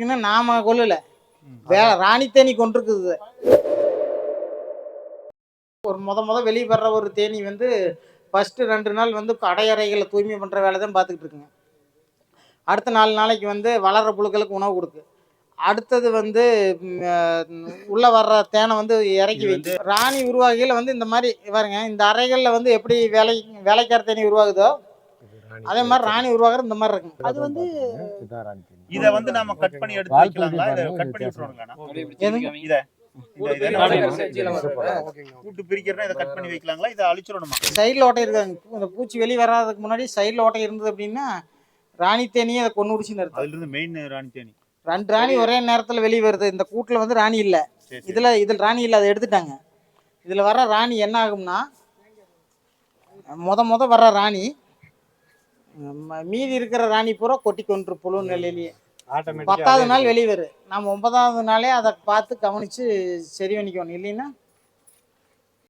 இன்னும் நாம கொல்லல. வே ராணி தேனி கொண்டிருக்குது ஒரு முத முத வெளியே வர்ற ஒரு தேனி வந்து ஃபர்ஸ்ட் ரெண்டு நாள் வந்து அடையறைகளை தூய்மை பண்ற வேலை தான் பார்த்துக்கிட்டு இருக்குங்க. அடுத்த நாலு நாளைக்கு வந்து வளர்ற புழுக்களுக்கு உணவு கொடுக்கு. அடுத்தது வந்து உள்ள வர்ற தேனை வந்து இறக்கி வைக்கு. ராணி உருவாகையில் வந்து இந்த மாதிரி பாருங்க இந்த அறைகளில் வந்து எப்படி வேலை வேலைக்கார தேனி உருவாகுதோ அதே மாதிரி ராணி உருவாகிறது இந்த மாதிரி இருக்குங்க அது வந்து இத வந்து நாம கட் பண்ணி எடுத்து வைக்கலாங்களா? இத கட் பண்ணி விட்டுருவாங்களா இத. கூட்டு பிரிக்கிறனா இத கட் பண்ணி வைக்கலாங்களா? இத அழிச்சிடணுமா? சைடில் ஓட்டை இருக்காங்க இந்த பூச்சி வெளியே வராதுக்கு முன்னாடி சைடில் ஓட்டை இருந்தது அப்படின்னா ராணி தேனியை அதை கொண்டு முடிச்சுன்னு அர்த்தம். அதுல இருந்து மெயின் ராணி தேனி. ரெண்டு ராணி ஒரே நேரத்தில் வெளியே வருது. இந்த கூட்டில் வந்து ராணி இல்லை. இதில் இதில் ராணி இல்லை அதை எடுத்துட்டாங்க. இதில் வர ராணி என்ன ஆகும்னா முத முத வர்ற ராணி மீதி இருக்கிற ராணி பூரா கொட்டி கொன்று புழு நிலையிலேயே பத்தாவது நாள் வெளியே வரும் நம்ம ஒன்பதாவது நாளே அதை பார்த்து கவனித்து சரி பண்ணிக்கணும். இல்லைன்னா